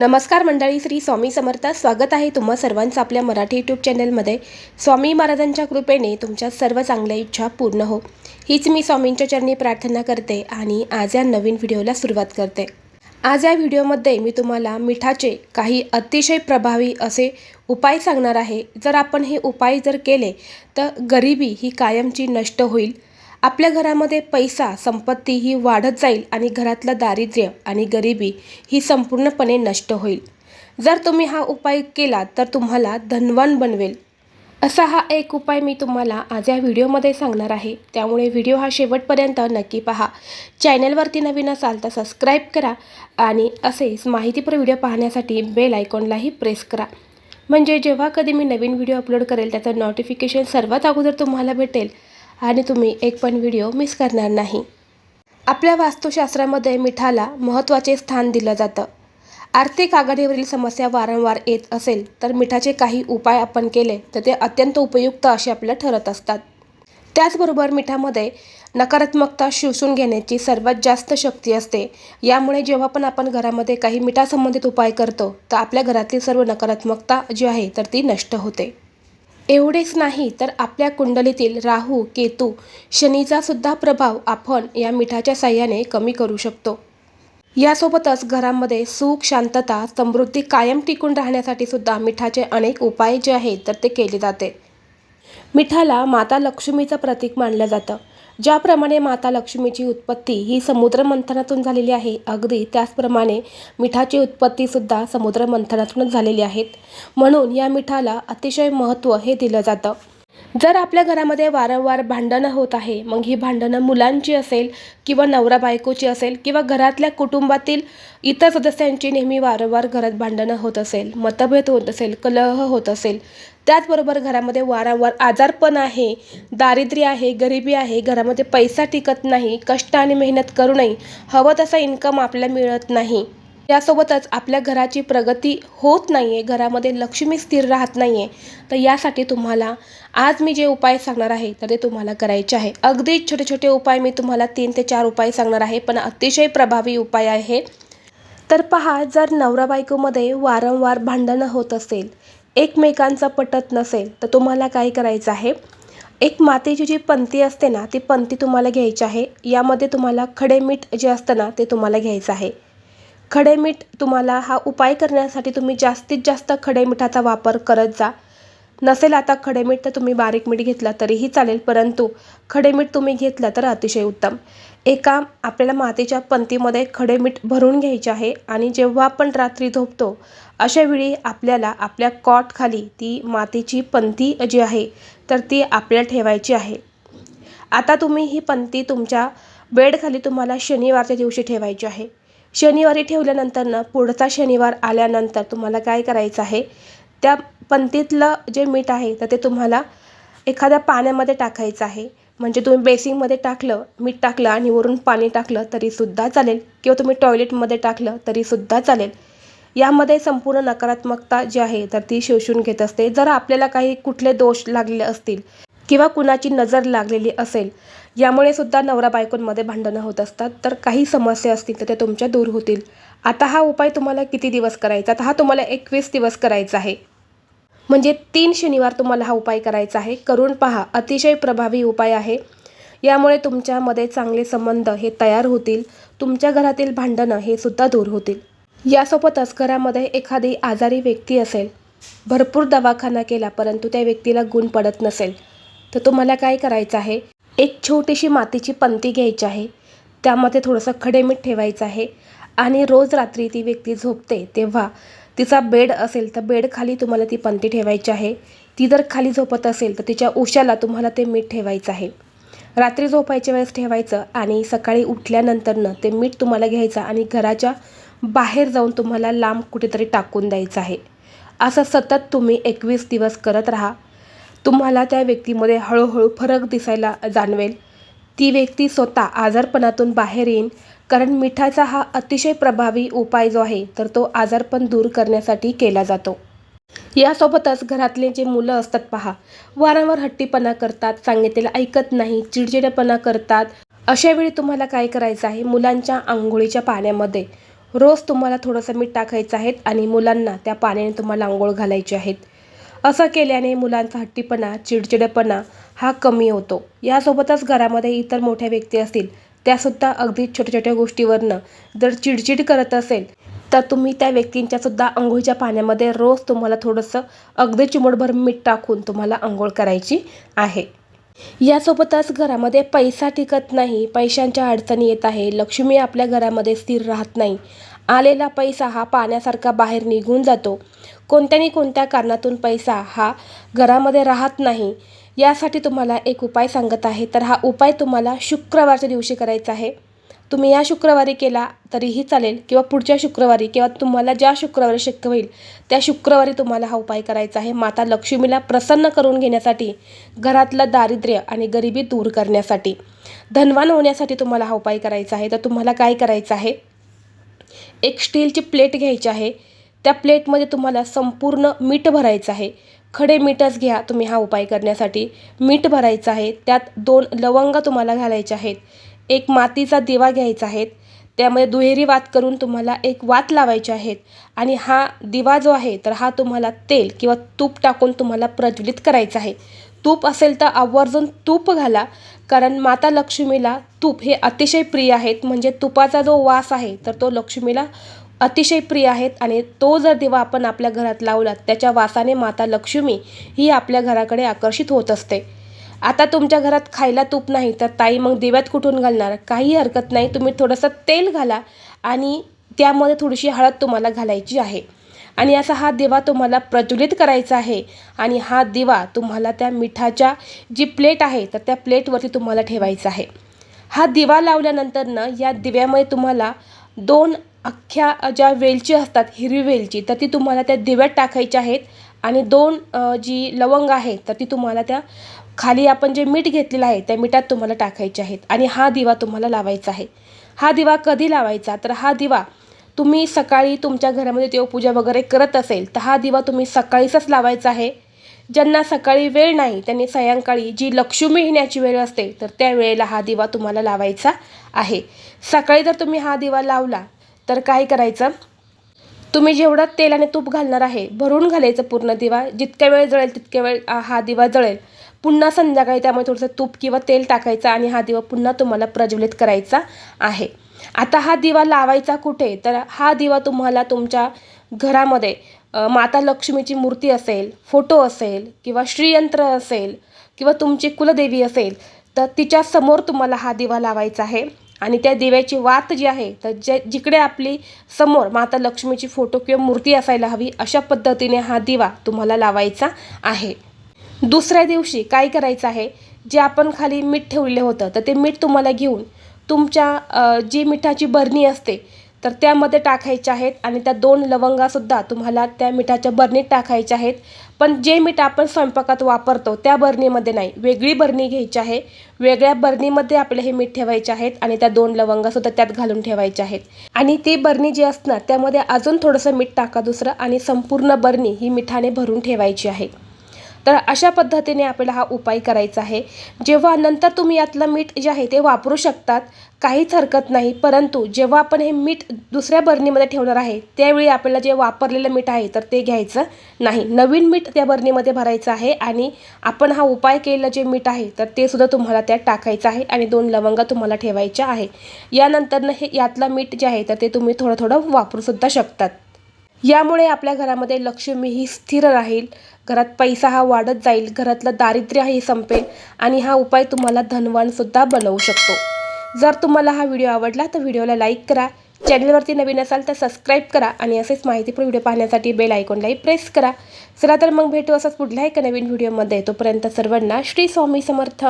नमस्कार मंडळी श्री स्वामी समर्थ. स्वागत आहे तुम्हा सर्वांचं आपल्या मराठी यूट्यूब चॅनलमध्ये स्वामी महाराजांच्या कृपेने तुमच्या सर्व चांगल्या इच्छा पूर्ण हो. हीच मी स्वामींच्या चरणी प्रार्थना करते आणि आज या नवीन व्हिडिओला सुरुवात करते. आज या व्हिडिओमध्ये मी तुम्हाला मिठाचे काही अतिशय प्रभावी असे उपाय सांगणार आहे. जर आपण हे उपाय जर केले तर गरिबी ही कायमची नष्ट होईल. आपल्या घरामध्ये पैसा संपत्ती ही वाढत जाईल आणि घरातलं दारिद्र्य आणि गरिबी ही संपूर्णपणे नष्ट होईल. जर तुम्ही हा उपाय केला तर तुम्हाला धनवान बनवेल. असा हा एक उपाय मी तुम्हाला आज या व्हिडिओमध्ये सांगणार आहे. त्यामुळे व्हिडिओ हा शेवटपर्यंत नक्की पहा. चॅनलवरती नवीन असाल तर सबस्क्राईब करा आणि असेच माहितीपूर्ण व्हिडिओ पाहण्यासाठी बेल आयकॉनलाही प्रेस करा. म्हणजे जेव्हा कधी मी नवीन व्हिडिओ अपलोड करेल त्याचं नोटिफिकेशन सर्वात अगोदर तुम्हाला भेटेल. आणि तुम्ही एक पण व्हिडिओ मिस करणार नाही. आपल्या वास्तुशास्त्रामध्ये मिठाला महत्त्वाचे स्थान दिलं जातं. आर्थिक आघाडीवरील समस्या वारंवार येत असेल तर मिठाचे काही उपाय आपण केले तर ते अत्यंत उपयुक्त असे आपलं ठरत असतात. त्याचबरोबर मिठामध्ये नकारात्मकता शोषून घेण्याची सर्वात जास्त शक्ती असते. यामुळे जेव्हा पण आपण घरामध्ये काही मिठासंबंधित उपाय करतो तर आपल्या घरातली सर्व नकारात्मकता जी आहे तर ती नष्ट होते. एवढेच नाही तर आपल्या कुंडलीतील राहू केतू शनीचा सुद्धा प्रभाव आपण या मिठाच्या साह्याने कमी करू शकतो. यासोबतच घरामध्ये सुख शांतता समृद्धी कायम टिकून राहण्यासाठी सुद्धा मिठाचे अनेक उपाय जे आहेत तर ते केले जाते. मिठाला माता लक्ष्मीचं प्रतीक मानलं जातं. ज्याप्रमाणे माता लक्ष्मीची उत्पत्ती ही समुद्र मंथनातून झालेली आहे अगदी त्याचप्रमाणे मिठाची उत्पत्तीसुद्धा समुद्र मंथनातूनच झालेली आहेत. म्हणून या मिठाला अतिशय महत्त्व हे दिलं जातं. जर आपल्या घरामध्ये वारंवार भांडणं होत आहे मग ही भांडणं मुलांची असेल किंवा नवरा बायकोची असेल किंवा घरातल्या कुटुंबातील इतर सदस्यांची नेहमी वारंवार घरात भांडणं होत असेल मतभेद होत असेल कलह होत असेल त्याचबरोबर घरामध्ये वारंवार आजारपण आहे दारिद्र्य आहे गरिबी आहे घरामध्ये पैसा टिकत नाही कष्ट आणि मेहनत करूनही हवं तसा इन्कम आपल्याला मिळत नाही. यासोबतच आपल्या घराची प्रगती होत नाही आहे घरामध्ये लक्ष्मी स्थिर राहत नाही आहे तर यासाठी तुम्हाला आज मी जे उपाय सांगणार आहे तर ते तुम्हाला करायचे आहे. अगदी छोटे छोटे उपाय मी तुम्हाला तीन ते चार उपाय सांगणार आहे पण अतिशय प्रभावी उपाय आहे. तर पहा जर नवरा बायकोमध्ये वारंवार भांडणं होत असेल एकमेकांचं पटत नसेल तर तुम्हाला काय करायचं आहे? एक मातीची जी पंती असते ना ती पंती तुम्हाला घ्यायची आहे. यामध्ये तुम्हाला खडे मीठ जे असतं ना ते तुम्हाला घ्यायचं आहे. खडे मीठ तुम्हाला हा उपाय करण्यासाठी तुम्ही जास्तीत जास्त खडे मिठाचा वापर करत जा. नसेल आता खडे मीठ तर तुम्ही बारीक मीठ घेतला तरीही चालेल परंतु खडे मीठ तुम्ही घेतलं तर अतिशय उत्तम. एका आपल्याला मातीच्या पंतीमध्ये खडे मीठ भरून घ्यायचे आहे आणि जेव्हा आपण रात्री झोपतो अशा वेळी आपल्याला आपल्या कॉटखाली ती मातीची पंती जी आहे तर ती आपल्याला ठेवायची आहे. आता तुम्ही ही पंती तुमच्या बेडखाली तुम्हाला शनिवारच्या दिवशी ठेवायची आहे. शनिवारी ठेवल्यानंतर ना पुढचा शनिवार आल्यानंतर तुम्हाला काय करायचं आहे? त्या पंतीतलं जे मीठ आहे तर ते तुम्हाला एखाद्या पाण्यामध्ये टाकायचं आहे. म्हणजे तुम्ही बेसिंगमध्ये टाकलं मीठ टाकलं आणि वरून पाणी टाकलं तरीसुद्धा चालेल. किंवा तुम्ही टॉयलेटमध्ये टाकलं तरीसुद्धा चालेल. यामध्ये संपूर्ण नकारात्मकता जी आहे तर ती शोषून घेत असते. जर आपल्याला काही कुठले दोष लागलेले असतील किंवा कुणाची नजर लागलेली असेल यामुळे सुद्धा नवरा बायकोंमध्ये भांडणं होत असतात. तर काही समस्या असतील तर त्या तुमच्या दूर होतील. आता हा उपाय तुम्हाला किती दिवस करायचा? आता हा तुम्हाला एकवीस दिवस करायचा आहे. म्हणजे तीन शनिवार तुम्हाला हा उपाय करायचा आहे. करून पहा अतिशय प्रभावी उपाय आहे. यामुळे तुमच्यामध्ये चांगले संबंध हे तयार होतील. तुमच्या घरातील भांडणं हे सुद्धा दूर होतील. यासोबतच घरामध्ये एखादी आजारी व्यक्ती असेल भरपूर दवाखाना केला परंतु त्या व्यक्तीला गुण पडत नसेल तर तुम्हाला काय करायचं आहे? एक छोटीशी मातीची पंती घ्यायची आहे. त्यामध्ये थोडंसं खडे मीठ ठेवायचं आहे आणि रोज रात्री ती व्यक्ती झोपते तेव्हा तिचा बेड असेल तर बेड खाली तुम्हाला ती पंती ठेवायची आहे. ती जर खाली झोपत असेल तर तिच्या उशाला तुम्हाला ते मीठ ठेवायचं आहे. रात्री झोपायच्या वेळेस ठेवायचं आणि सकाळी उठल्यानंतरनं ते मीठ तुम्हाला घ्यायचं आणि घराच्या बाहेर जाऊन तुम्हाला लांब कुठेतरी टाकून द्यायचं आहे. असं सतत तुम्ही एकवीस दिवस करत राहा. तुम्हाला त्या व्यक्तीमध्ये हळूहळू फरक दिसायला जाणवेल. ती व्यक्ती स्वतः आजारपणातून बाहेर येईन कारण मिठाचा हा अतिशय प्रभावी उपाय जो आहे तर तो आजारपण दूर करण्यासाठी केला जातो. यासोबतच घरातले जे मुलं असतात पहा वारंवार हट्टीपणा करतात सांगितलेलं ऐकत नाही चिडचिडेपणा करतात. अशा वेळी तुम्हाला काय करायचं आहे? मुलांच्या आंघोळीच्या पाण्यामध्ये रोज तुम्हाला थोडंसं मीठ टाकायचं आहे आणि मुलांना त्या पाण्याने तुम्हाला आंघोळ घालायची आहेत असं केल्याने मुलांचा हट्टीपणा चिडचिडेपणा हा कमी होतो. यासोबतच घरामध्ये इतर मोठ्या व्यक्ती असतील त्यासुद्धा अगदी छोट्या छोट्या गोष्टीवरनं. जर चिडचिड करत असेल तर तुम्ही त्या व्यक्तींच्या सुद्धा आंघोळीच्या पाण्यामध्ये रोज तुम्हाला थोडंसं अगदी चिमूटभर मीठ टाकून तुम्हाला आंघोळ करायची आहे. यासोबतच घरामध्ये पैसा टिकत नाही पैशांच्या अडचणी येत आहे लक्ष्मी आपल्या घरामध्ये स्थिर राहत नाही. आलेला पैसा हा पाण्यासारखा बाहेर निघून जातो. कोणत्यानी कोणत्या कारणातून पैसा हा घरामध्ये राहत नाही. यासाठी तुम्हाला एक उपाय सांगत आहे. तर हा उपाय तुम्हाला शुक्रवारच्या दिवशी करायचा आहे. तुम्ही या शुक्रवारी केला तरीही चालेल किंवा पुढच्या शुक्रवारी किंवा तुम्हाला ज्या शुक्रवारी शक्य होईल त्या शुक्रवारी तुम्हाला हा उपाय करायचा आहे. माता लक्ष्मीला प्रसन्न करून घेण्यासाठी घरातलं दारिद्र्य आणि गरिबी दूर करण्यासाठी धनवान होण्यासाठी तुम्हाला हा उपाय करायचा आहे. तर तुम्हाला काय करायचं आहे? एक स्टीलची प्लेट घ्यायची आहे. त्या प्लेटमध्ये तुम्हाला संपूर्ण मीठ भरायचं आहे. खडे मीठच घ्या तुम्ही हा उपाय करण्यासाठी. मीठ भरायचं आहे त्यात दोन लवंग तुम्हाला घालायचे आहेत. एक मातीचा दिवा घ्यायचा आहे त्यामध्ये दुहेरी वात करून तुम्हाला एक वात लावायचे आहेत. आणि हा दिवा जो आहे तर हा तुम्हाला तेल किंवा तूप टाकून तुम्हाला प्रज्वलित करायचा आहे. तूप असेल तर आवर्जून तूप घाला कारण माता लक्ष्मीला तूप हे अतिशय प्रिय आहेत. म्हणजे तुपाचा जो वास आहे तर तो लक्ष्मीला अतिशय प्रिय आहेत आणि तो जर दिवा आपण आपल्या घरात लावला त्याच्या वासाने माता लक्ष्मी ही आपल्या घराकडे आकर्षित होत असते. आता तुमच्या घरात खायला तूप नाही तर ताई मग दिव्यात कुठून घालणार? काही हरकत नाही तुम्ही थोडंसं तेल घाला आणि त्यामध्ये थोडीशी हळद तुम्हाला घालायची आहे. आणि असा हा दिवा तुम्हाला प्रज्वलित करायचा आहे आणि हा दिवा तुम्हाला त्या मिठाच्या जी प्लेट आहे तर त्या प्लेटवरती तुम्हाला ठेवायचा आहे. हा दिवा लावल्यानंतर ना या दिव्यामध्ये तुम्हाला दोन अख्ख्या ज्या वेलची असतात हिरवी वेलची तर ती तुम्हाला त्या दिव्यात टाकायची आहेत. आणि दोन जी लवंग आहे तर ती तुम्हाला त्या खाली आपण जे मीठ घेतलेलं आहे त्या मिठात तुम्हाला टाकायचे आहेत. आणि हा दिवा तुम्हाला लावायचा आहे. हा दिवा कधी लावायचा? तर हा दिवा तुम्ही सकाळी तुमच्या घरामध्ये देवपूजा वगैरे करत असेल तर हा दिवा तुम्ही सकाळीच लावायचा आहे. ज्यांना सकाळी वेळ नाही त्यांनी सायंकाळी जी लक्ष्मी येण्याची वेळ असते तर त्या वेळेला हा दिवा तुम्हाला लावायचा आहे. सकाळी जर तुम्ही हा दिवा लावला तर काय करायचं? तुम्ही जेवढं तेल आणि तूप घालणार आहे भरून घालायचं पूर्ण दिवा. जितक्या वेळ जळेल तितक्या वेळ हा दिवा जळेल. पुन्हा संध्याकाळी त्यामुळे थोडंसं तूप किंवा तेल टाकायचं आणि हा दिवा पुन्हा तुम्हाला प्रज्वलित करायचा आहे. आता हा दिवा लावायचा कुठे? तर हा दिवा तुम्हाला तुमच्या घरामध्ये माता लक्ष्मीची मूर्ती असेल फोटो असेल किंवा श्रीयंत्र असेल किंवा तुमची कुलदेवी असेल तर तिच्यासमोर तुम्हाला हा दिवा लावायचा आहे. आणि त्या दिव्याची वात जी आहे तर जे जिकडे आपली समोर माता लक्ष्मीची फोटो किंवा मूर्ती असायला हवी अशा पद्धतीने हा दिवा तुम्हाला लावायचा आहे. दुसऱ्या दिवशी काय करायचं आहे जे आपण खाली मीठ ठेवलेलं होतं तर ते मीठ तुम्हाला घेऊन तुमच्या जी मिठाची बरणी असते तर त्यामध्ये टाकायच्या आहेत आणि त्या दोन लवंगासुद्धा तुम्हाला त्या मिठाच्या बरणीत टाकायच्या आहेत. पण जे मीठ आपण स्वयंपाकात वापरतो त्या बरणीमध्ये नाही. वेगळी बरणी घ्यायची आहे. वेगळ्या बरणीमध्ये आपले हे मीठ ठेवायचे आहेत आणि त्या दोन लवंगासुद्धा त्यात घालून ठेवायच्या आहेत. आणि ती बरणी जी असणार त्यामध्ये अजून थोडंसं मीठ टाका दुसरं आणि संपूर्ण बरणी ही मिठाने भरून ठेवायची आहे. तर अशा पद्धतीने आपल्याला हा उपाय करायचा आहे. जेव्हा नंतर तुम्ही यातलं मीठ जे आहे ते वापरू शकतात काहीच हरकत नाही. परंतु जेव्हा आपण हे मीठ दुसऱ्या बरणीमध्ये ठेवणार आहे त्यावेळी आपल्याला जे वापरलेलं मीठ आहे तर ते घ्यायचं नाही. नवीन मीठ त्या बरणीमध्ये भरायचं आहे आणि आपण हा उपाय केलेलं जे मीठ आहे तर ते सुद्धा तुम्हाला त्यात टाकायचं आहे आणि दोन लवंग तुम्हाला ठेवायच्या आहे. यानंतरनं हे यातलं मीठ जे आहे तर ते तुम्ही थोडं थोडं वापरूसुद्धा शकतात. यामुळे आपल्या घरामध्ये लक्ष्मी ही स्थिर राहील. घरात पैसा हा वाढत जाईल घरातलं दारिद्र्य हे संपेल आणि हा उपाय तुम्हाला धनवानसुद्धा बनवू शकतो. जर तुम्हाला हा व्हिडिओ आवडला तर व्हिडिओला लाईक करा चॅनलवरती नवीन असाल तर सबस्क्राईब करा आणि असेच माहितीपूर्ण व्हिडिओ पाहण्यासाठी बेल आयकॉनलाही प्रेस करा. चला तर मग भेटू असंच पुढल्या एका नवीन व्हिडिओमध्ये. तोपर्यंत सर्वांना श्री स्वामी समर्थ.